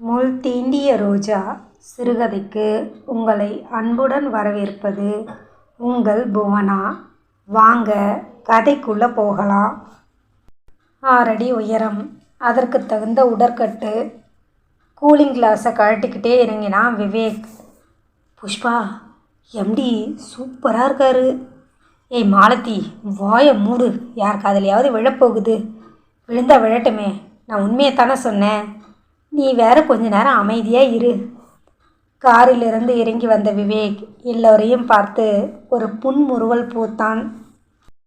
முள் தீண்டிய ரோஜா சிறுகதைக்கு உங்களை அன்புடன் வரவேற்பது உங்கள் புவனா. வாங்க கதைக்குள்ளே போகலாம். ஆறடி உயரம். அதற்கு தகுந்த உடற்கட்டு. கூலிங் கிளாஸை கழட்டிக்கிட்டே இறங்கினான் விவேக். புஷ்பா எம்டி சூப்பராக இருக்காரு. ஏய் மாலதி வாயை மூடு. யார் காதுலையாவது விழப்போகுது. விழுந்தா விழட்டுமே. நான் உண்மையை தானே சொன்னேன். நீ வேற கொஞ்ச நேரம் அமைதியாக இரு. காரிலிருந்து இறங்கி வந்த விவேக் எல்லோரையும் பார்த்து ஒரு புன்முறுவல் பூத்தான்.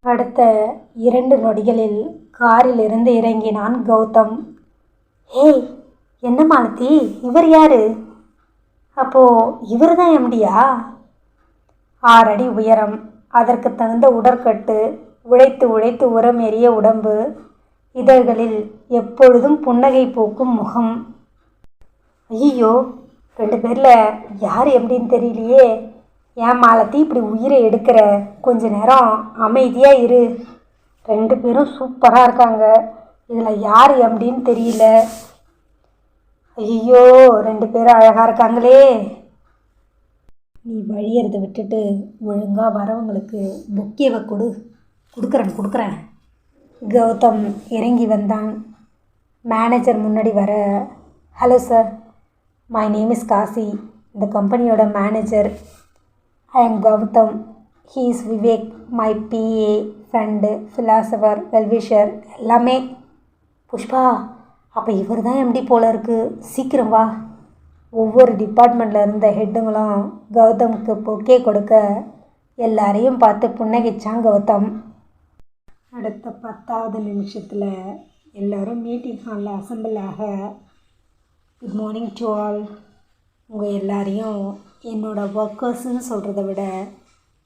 அடுத்த இரண்டு நொடிகளில் காரிலிருந்து இறங்கினான் கௌதம். ஏய் என்ன மாலதி? இவர் யாரு? அப்போ இவர் தான் எம்டியா? ஆறடி உயரம். அதற்கு தகுந்த உடற்கட்டு. உழைத்து உழைத்து உரமேறிய உடம்பு. இதழ்களில் எப்பொழுதும் புன்னகை பூக்கும் முகம். ஐயோ ரெண்டு பேரில் யார் எப்படின்னு தெரியலையே. ஏன் மாலத்தி இப்படி உயிரை எடுக்கிற? கொஞ்ச நேரம் அமைதியாக இரு. ரெண்டு பேரும் சூப்பராக இருக்காங்க. இதில் யார் எப்படின்னு தெரியல. ஐயோ ரெண்டு பேரும் அழகாக இருக்காங்களே. நீ வழியறதை விட்டுட்டு ஒழுங்காக வரவங்களுக்கு புக்கேவை கொடு. கொடுக்குறேன் கொடுக்குறேன். கௌதம் இறங்கி வந்தான். மேனேஜர் முன்னாடி வர hello sir my name is Kasi இந்த கம்பெனியோட manager I am Gautham he is Vivek my PA friend philosopher well wisher எல்லாமே. புஷ்பா அப்போ இவர் தான் எம்டி போல இருக்குது சீக்கிரம் வா. ஒவ்வொரு டிபார்ட்மெண்ட்டில் இருந்த ஹெட்டுங்களும் கௌதமுக்கு பொக்கே கொடுக்க எல்லாரையும் பார்த்து புன்னகைச்சான் கௌதம். அடுத்த பத்தாவது நிமிஷத்தில் எல்லோரும் மீட்டிங் ஹாலில் அசம்பிள் ஆக குட் மார்னிங் டு ஆல் உங்கள் எல்லாரையும் என்னோடய ஒர்க்கர்ஸுன்னு சொல்கிறத விட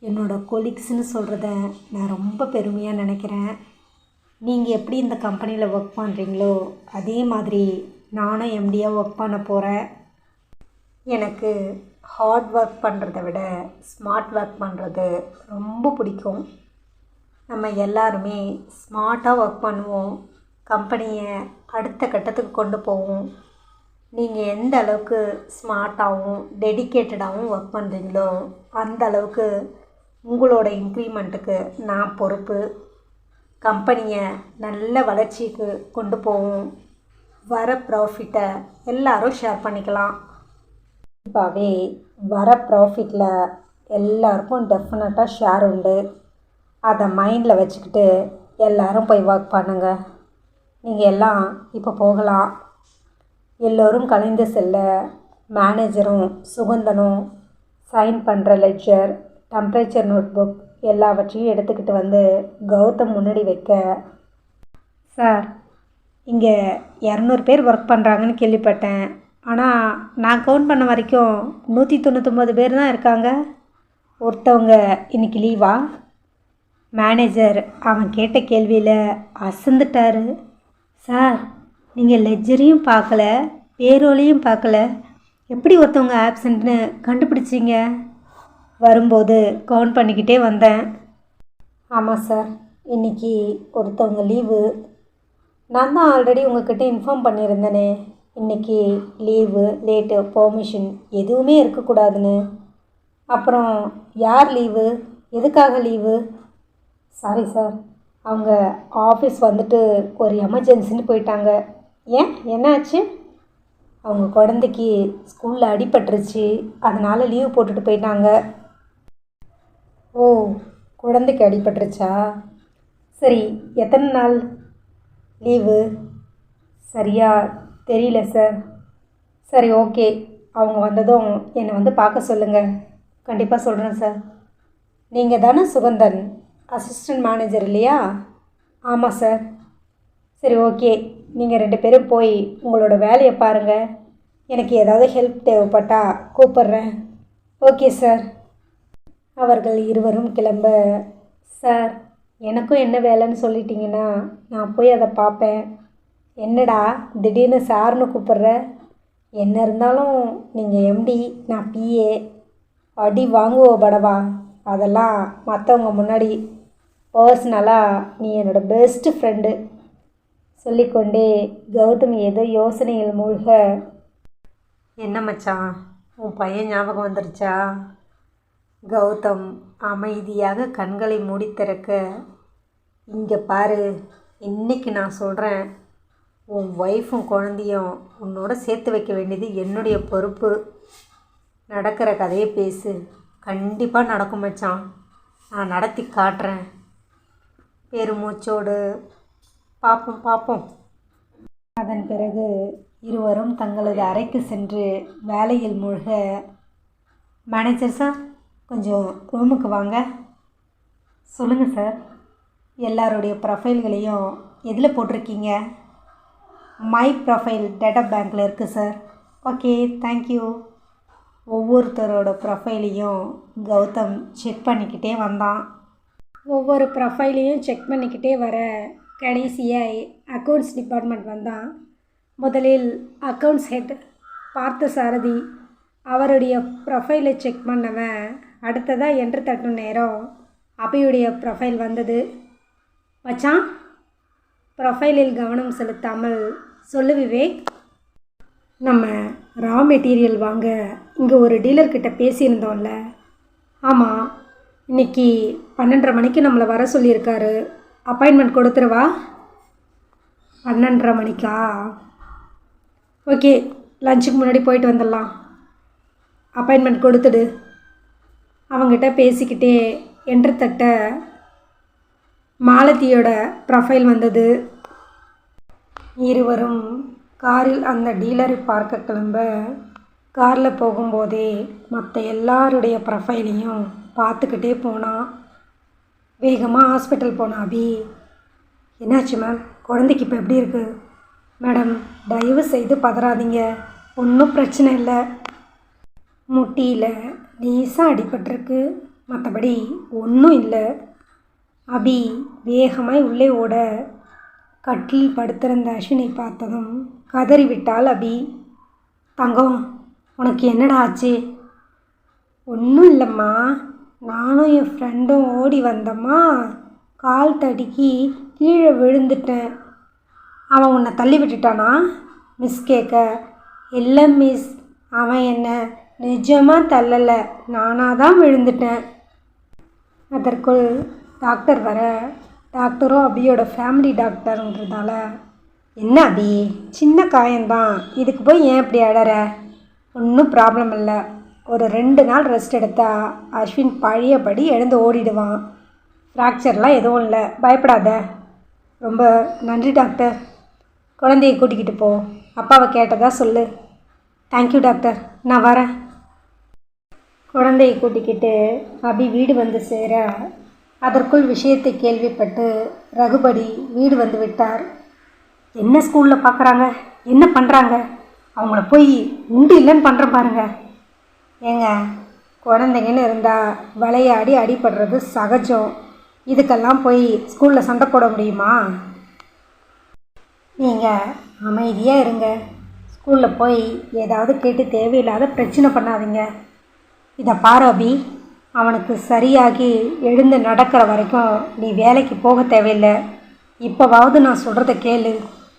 என்னோடய கொலீக்ஸ்னு சொல்கிறத நான் ரொம்ப பெருமையாக நினைக்கிறேன். நீங்கள் எப்படி இந்த கம்பெனியில் ஒர்க் பண்ணுறீங்களோ அதே மாதிரி நானும் எம்டியாக ஒர்க் பண்ண போகிறேன் எனக்கு ஹார்ட் ஒர்க் பண்ணுறத விட ஸ்மார்ட் ஒர்க் பண்ணுறது ரொம்ப பிடிக்கும். நம்ம எல்லாருமே ஸ்மார்ட்டாக ஒர்க் பண்ணுவோம். கம்பெனியை அடுத்த கட்டத்துக்கு கொண்டு போவோம். நீங்கள் எந்த அளவுக்கு ஸ்மார்ட்டாகவும் டெடிக்கேட்டடாகவும் ஒர்க் பண்ணுறீங்களோ அந்த அளவுக்கு உங்களோட இன்க்ரிமெண்ட்டுக்கு நான் பொறுப்பு. கம்பெனியை நல்ல வளர்ச்சிக்கு கொண்டு போவோம். வர ப்ராஃபிட்டை எல்லாரும் ஷேர் பண்ணிக்கலாம். கண்டிப்பாகவே வர ப்ராஃபிட்டில் எல்லாருக்கும் டெஃபினட்டாக ஷேர் உண்டு. அதை மைண்டில் வச்சுக்கிட்டு எல்லோரும் போய் ஒர்க் பண்ணுங்க. நீங்கள் எல்லாம் இப்போ போகலாம். எல்லோரும் கலைந்து செல்ல மேனேஜரும் சுகந்தனும் சைன் பண்ணுற லெட்ஜர் டெம்பரேச்சர் நோட் புக் எல்லாவற்றையும் எடுத்துக்கிட்டு வந்து கௌதம் முன்னாடி வைக்க. சார் இங்கே இரநூறு பேர் ஒர்க் பண்ணுறாங்கன்னு கேள்விப்பட்டேன். ஆனால் நான் கவுண்ட் பண்ண வரைக்கும் நூற்றி தொண்ணூற்றொம்பது பேர் தான் இருக்காங்க. ஒருத்தவங்க இன்னைக்கு லீவா மேனேஜர் அவன் கேட்ட கேள்வியில் அசந்துட்டாரு. சார் நீங்கள் லெஜரையும் பார்க்கல பேரோலையும் பார்க்கல. எப்படி ஒருத்தவங்க ஆப்சண்ட்னு கண்டுபிடிச்சிங்க? வரும்போது கவுண்ட் பண்ணிக்கிட்டே வந்தேன். ஆமாம் சார் இன்னைக்கு ஒருத்தவங்க லீவு. நான் தான் ஆல்ரெடி உங்ககிட்ட இன்ஃபார்ம் பண்ணியிருந்தேனே இன்றைக்கி லீவு லேட்டு பெர்மிஷன் எதுவுமே இருக்கக்கூடாதுன்னு. அப்புறம் யார் லீவு? எதுக்காக லீவு? சாரி சார் அவங்க ஆஃபீஸ் வந்துட்டு ஒரு எமர்ஜென்சின்னு போயிட்டாங்க. ஏன்? என்னாச்சு அவங்க குழந்தைக்கு ஸ்கூலில் அடிபட்டுருச்சு. அதனால் லீவ் போட்டுட்டு போயிட்டாங்க. ஓ குழந்தைக்கு அடிபட்டுருச்சா? சரி எத்தனை நாள் லீவு சரியா தெரியல சார் சரி ஓகே அவங்க வந்ததும் என்னை வந்து பார்க்க சொல்லுங்கள் கண்டிப்பாக சொல்கிறேன் சார் நீங்கள் தானே சுகந்தன்? அசிஸ்டன்ட் மேனேஜர் இல்லையா? ஆமாம் சார் சரி ஓகே நீங்கள் ரெண்டு பேரும் போய் உங்களோட வேலையை பாருங்கள் எனக்கு ஏதாவது ஹெல்ப் தேவைப்பட்டா கூப்பிட்றேன். ஓகே சார் அவர்கள் இருவரும் கிளம்ப சார் எனக்கும் என்ன வேலைன்னு சொல்லிட்டீங்கன்னா நான் போய் அதை பார்ப்பேன். என்னடா திடீர்னு சார்னு கூப்பிட்ற? என்ன இருந்தாலும் நீங்கள் எம்டி நான் பிஏ அடி வாங்குவோம் படவா? அதெல்லாம் மற்றவங்க முன்னாடி பர்சனலாக நீ என்னோடய பெஸ்ட்டு ஃப்ரெண்டு சொல்லிக்கொண்டே கௌதம் ஏதோ யோசனையில் மூழ்க. என்ன மச்சான்? உன் பையன் ஞாபகம் வந்துருச்சா? கௌதம் அமைதியாக கண்களை மூடி திறக்க இங்கே பாரு இன்றைக்கி நான் சொல்கிறேன் உன் ஒய்ஃபும் குழந்தையும் உன்னோட சேர்த்து வைக்க வேண்டியது என்னுடைய பொறுப்பு. நடக்கிற கதையை பேசு. கண்டிப்பாக நடக்கும் மச்சான். நான் நடத்தி காட்டுறேன். பெருமூச்சோடு பார்ப்போம் பார்ப்போம் அதன் பிறகு இருவரும் தங்களது அறைக்கு சென்று வேலையில் மூழ்க மேனேஜர் சார் கொஞ்சம் ரூமுக்கு வாங்க. சொல்லுங்கள் சார் எல்லாருடைய ப்ரொஃபைல்களையும் எதில் போட்டிருக்கீங்க? மை ப்ரொஃபைல் டேட்டா பேங்க்கில் இருக்குது சார் ஓகே தேங்க்யூ ஒவ்வொருத்தரோட ப்ரொஃபைலையும் கௌதம் செக் பண்ணிக்கிட்டே வந்தான். ஒவ்வொரு ப்ரொஃபைலையும் செக் பண்ணிக்கிட்டே வர கடைசியாக அக்கௌண்ட்ஸ் டிபார்ட்மெண்ட் வந்தான். முதலில் அக்கௌண்ட்ஸ் ஹெட் பார்த்த சாரதி அவருடைய ப்ரொஃபைலை செக் பண்ணவன் அடுத்ததாக என்று தட்டும் நேரம் அபியுடைய ப்ரொஃபைல் வந்தது. வச்சான் ப்ரொஃபைலில் கவனம் செலுத்தாமல் சொல்லு விவேக். நம்ம ரா மெட்டீரியல் வாங்க இங்கே ஒரு டீலர்கிட்ட பேசியிருந்தோம்ல. ஆமாம் இன்னைக்கு பன்னெண்டரை மணிக்கு நம்மளை வர சொல்லியிருக்காரு. அப்பாயின்மெண்ட் கொடுத்துருவா? பன்னெண்டரை மணிக்கா? ஓகே லஞ்சுக்கு முன்னாடி போயிட்டு வந்துடலாம். அப்பாயின்மெண்ட் கொடுத்துடு. அவங்கிட்ட பேசிக்கிட்டே என்ட்ரு தட்ட மாலதியோட ப்ரொஃபைல் வந்தது. இருவரும் காரில் அந்த டீலரை பார்க்க கிளம்ப காரில் போகும்போதே மற்ற எல்லாருடைய ப்ரொஃபைலையும் பார்த்துக்கிட்டே போனான் வேகமாக ஹாஸ்பிட்டல் போனான் அபி. என்னாச்சு மேம் குழந்தைக்கு இப்போ எப்படி இருக்குது மேடம் தயவு செய்து பதறாதீங்க. ஒன்றும் பிரச்சனை இல்லை. முட்டியில் லேசாக அடிபட்டிருக்கு. மற்றபடி ஒன்றும் இல்லை. அபி வேகமாய் உள்ளே ஓட. கட்டில் படுத்திருந்த அஸ்வினை பார்த்ததும் கதறி விட்டால் அபி. தங்கம் உனக்கு என்னடா ஆச்சு? ஒன்றும் இல்லைம்மா. நானும் என் ஃப்ரெண்டும் ஓடி வந்தோமா கால் தடுக்கி கீழே விழுந்துட்டேன். அவன் உன்னை தள்ளி விட்டுட்டானா? மிஸ் கேட்க. இல்லை மிஸ் அவன் என்ன நிஜமாக தள்ளலை. நானாக தான் விழுந்துட்டேன். அதற்குள் டாக்டர் வர. டாக்டரும் அபியோட ஃபேமிலி டாக்டருன்றதால என்ன அபி? சின்ன காயம்தான். இதுக்கு போய் ஏன் இப்படி அழற ஒன்றும் ப்ராப்ளம் இல்லை. ஒரு ரெண்டு நாள் ரெஸ்ட் எடுத்தா அஸ்வின் பழையபடி எழுந்து ஓடிடுவான். ஃப்ராக்சர்லாம் எதுவும் இல்லை. பயப்படாத. ரொம்ப நன்றி டாக்டர் குழந்தைய கூட்டிக்கிட்டு போ. அப்பாவை கேட்டதா சொல்லு. தேங்க்யூ டாக்டர் நான் வரேன். குழந்தையை கூட்டிக்கிட்டு அபி வீடு வந்து சேர அதற்குள் விஷயத்தை கேள்விப்பட்டு ரகுபடி வீடு வந்து விட்டார். என்ன ஸ்கூலில் பார்க்குறாங்க என்ன பண்ணுறாங்க அவங்கள போய் உண்டு இல்லைன்னு பண்ணுற பாருங்கள் ஏங்க குழந்தைங்கன்னு இருந்தால் விளையாடி அடிபடுறது சகஜம். இதுக்கெல்லாம் போய் ஸ்கூலில் சண்டை போட முடியுமா? நீங்கள் அமைதியாக இருங்க. ஸ்கூலில் போய் ஏதாவது கேட்டு தேவையில்லாத பிரச்சனை பண்ணாதீங்க. இதை பாரு அபி. அவனுக்கு சரியாகி எழுந்து நடக்கிற வரைக்கும் நீ வேலைக்கு போக தேவையில்லை. இப்போவாவது நான் சொல்கிறத கேளு.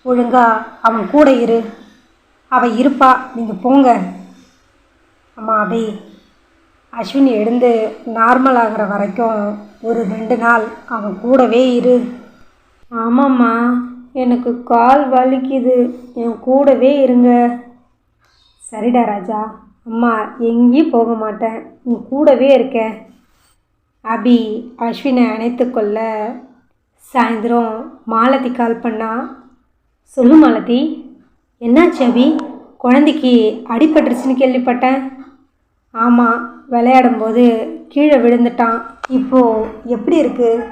ஒழுங்கா அவன் கூட இரு. அவள் இருப்பா நீங்கள் போங்க. அம்மா அபி அஸ்வினி எழுந்து நார்மல் ஆகிற வரைக்கும் ஒரு ரெண்டு நாள் அவன் கூடவே இரு. ஆமாம்மா எனக்கு கால் வலிக்குது. என் கூடவே இருங்க. சரிடா ராஜா அம்மா எங்கேயும் போக மாட்டேன். உன் கூடவே இருக்கேன் அபி அஸ்வினை அணைத்து கொள்ள சாயந்தரம் மாலதி கால் பண்ணா. சொல்லு மாலதி என்னாச்சு அபி? குழந்தைக்கு அடிபட்டுருச்சுன்னு கேள்விப்பட்டேன். ஆமாம் விளையாடும்போது கீழே விழுந்துட்டான். இப்போது எப்படி இருக்குது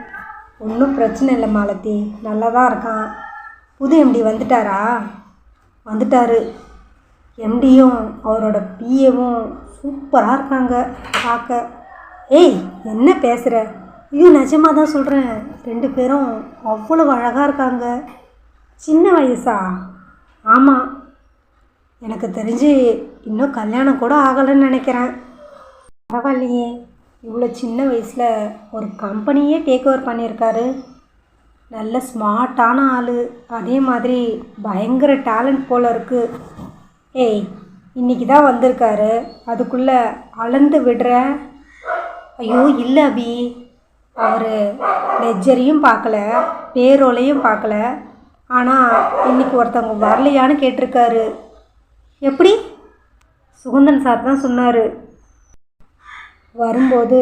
ஒன்றும் பிரச்சனை இல்லை மாலதி. நல்லா தான் இருக்கான். புது எம்டி வந்துட்டாரா? வந்துட்டாரு. எம்டியும் அவரோட பிஏவும் சூப்பராக இருக்காங்க. பார்க்க. ஏய் என்ன பேசுகிற ஐயோ நிஜமாக தான் சொல்கிறேன் ரெண்டு பேரும் அவ்வளோ அழகாக இருக்காங்க. சின்ன வயசா? ஆமாம் எனக்கு தெரிஞ்சு இன்னும் கல்யாணம் கூட ஆகலைன்னு நினைக்கிறேன். பரவாயில்லையே. இவ்வளோ சின்ன வயசில் ஒரு கம்பெனியே டேக் ஓவர் பண்ணியிருக்காரு. நல்ல ஸ்மார்ட்டான ஆள். அதே மாதிரி பயங்கர டேலண்ட் போல் இருக்குது ஏய் இன்றைக்கி தான் வந்திருக்காரு. அதுக்குள்ளே அளந்து விடுற. ஐயோ இல்லை அபி. அவர் லெஜரையும் பார்க்கல பேரோலையும் பார்க்கல. ஆனால் இன்னைக்கு ஒருத்தவங்க வரலையான்னு கேட்டிருக்காரு. எப்படி? சுகந்தன் சார் தான் சொன்னார். வரும்போது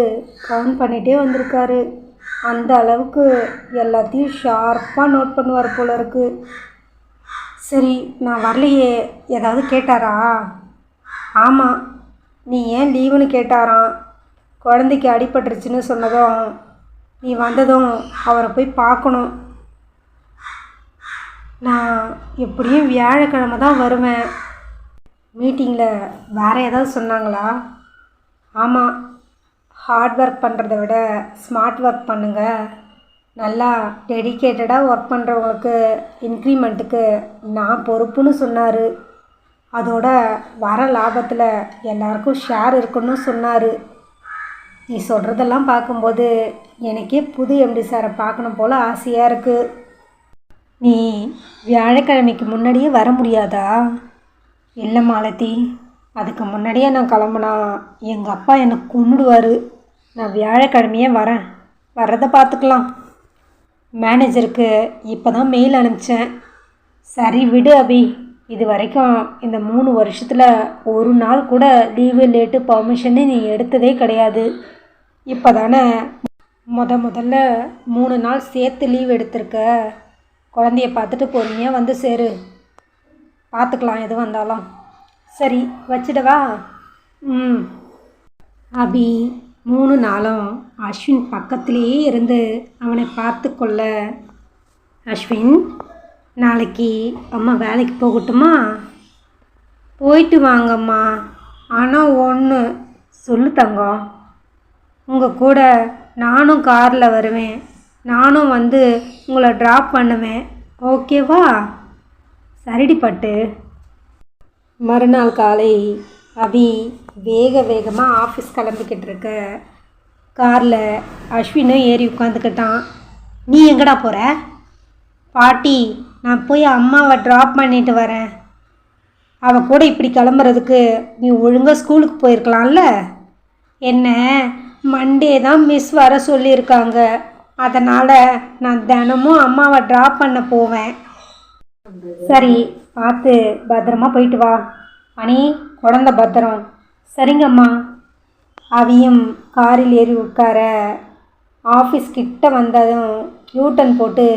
கவுண்ட் பண்ணிகிட்டே வந்திருக்காரு. அந்த அளவுக்கு எல்லாத்தையும் ஷார்ப்பாக நோட் பண்ணுவார் போல இருக்குது சரி நான் வரலையே. ஏதாவது கேட்டாரா? ஆமாம் நீ ஏன் லீவுன்னு கேட்டாராம். குழந்தைக்கு அடிபட்டுருச்சுன்னு சொன்னதும் நீ வந்ததும் அவரை போய் பார்க்கணும். நான் எப்படியும் வியாழக்கிழமை தான் வருவேன். மீட்டிங்கில் வேறு ஏதாவது சொன்னாங்களா? ஆமாம் ஹார்ட் ஒர்க் பண்ணுறத விட ஸ்மார்ட் ஒர்க் பண்ணுங்கள் நல்லா டெடிக்கேட்டடாக ஒர்க் பண்ணுறவங்களுக்கு இன்க்ரிமெண்ட்டுக்கு நான் பொறுப்புன்னு சொன்னார். அதோட வர லாபத்தில் எல்லாருக்கும் ஷேர் இருக்குன்னு சொன்னார். நீ சொல்கிறதெல்லாம் பார்க்கும்போது எனக்கே புது எம்டி சாரை பார்க்கணும் போல் ஆசையாக இருக்குது நீ வியாழக்கிழமைக்கு முன்னாடியே வர முடியாதா? இல்லை மாலதி? அதுக்கு முன்னாடியே நான் கிளம்புனா எங்கள் அப்பா என்னை கொண்டுடுவார் நான் வியாழக்கிழமையே வரேன். வர்றதை பார்த்துக்கலாம். மேனேஜருக்கு இப்போ தான் மெயில் அனுப்பிச்சேன். சரி விடு அபி. இது வரைக்கும் இந்த மூணு வருஷத்தில் ஒரு நாள் கூட லீவு லேட்டு பர்மிஷன்னு நீ எடுத்ததே கிடையாது. இப்போ தானே முத முதல்ல மூணு நாள் சேர்த்து லீவ் எடுத்திருக்க. குழந்தைய பார்த்துட்டு பொறுமையாக வந்து சேரு. பார்த்துக்கலாம் எது வந்தாலும். சரி வச்சிடவா? ம். அபி மூணு நாளும் அஸ்வின் பக்கத்திலேயே இருந்து அவனை பார்த்து கொள்ள. அஸ்வின் நாளைக்கு அம்மா வேலைக்கு போகட்டுமா? போயிட்டு வாங்கம்மா. ஆனால் ஒன்று சொல்லு தங்கம். உங்கள் கூட நானும் காரில் வருவேன். நானும் வந்து உங்களை ட்ராப் பண்ணுவேன். ஓகேவா சரிடி பட்டு மறுநாள் காலை அபி வேக வேகமாக ஆஃபீஸ் கிளம்பிக்கிட்டு இருக்க காரில் அஸ்வினும் ஏறி உட்காந்துக்கிட்டான் நீ எங்கடா போகிற பாட்டி நான் போய் அம்மாவை ட்ராப் பண்ணிட்டு வரேன். அவள் கூட இப்படி கிளம்புறதுக்கு நீ ஒழுங்காக ஸ்கூலுக்கு போயிருக்கலாம்ல? என்ன? மண்டே தான் மிஸ் வர சொல்லியிருக்காங்க. அதனால் நான் தினமும் அம்மாவை ட்ராப் பண்ண போவேன். சரி பார்த்து பத்திரமா போயிட்டு வா. அணி குழந்த பத்திரம். சரிங்கம்மா. அவியும் காரில் ஏறி உட்கார ஆஃபீஸ் கிட்ட வந்ததும் யூட்டன் போட்டு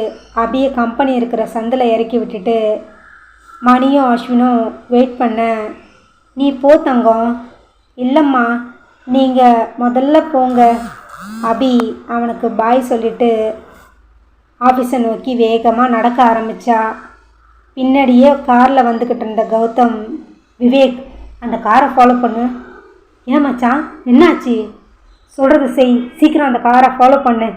அபிய கம்பெனி இருக்கிற சந்தில் இறக்கி விட்டுட்டு மணியும் அஸ்வினும் வெயிட் பண்ண நீ போ தங்கம். இல்லைம்மா நீங்கள் முதல்ல போங்க. அபி அவனுக்கு பாய் சொல்லிட்டு ஆஃபீஸை நோக்கி வேகமாக நடக்க ஆரம்பித்தா பின்னாடியே காரில் வந்துக்கிட்டு இருந்த கௌதம் விவேக் அந்த காரை ஃபாலோ பண்ணு. ஏன் மச்சான்? என்னாச்சு? சொல்கிறது செய். சீக்கிரம் அந்த காரை ஃபாலோ பண்ணு.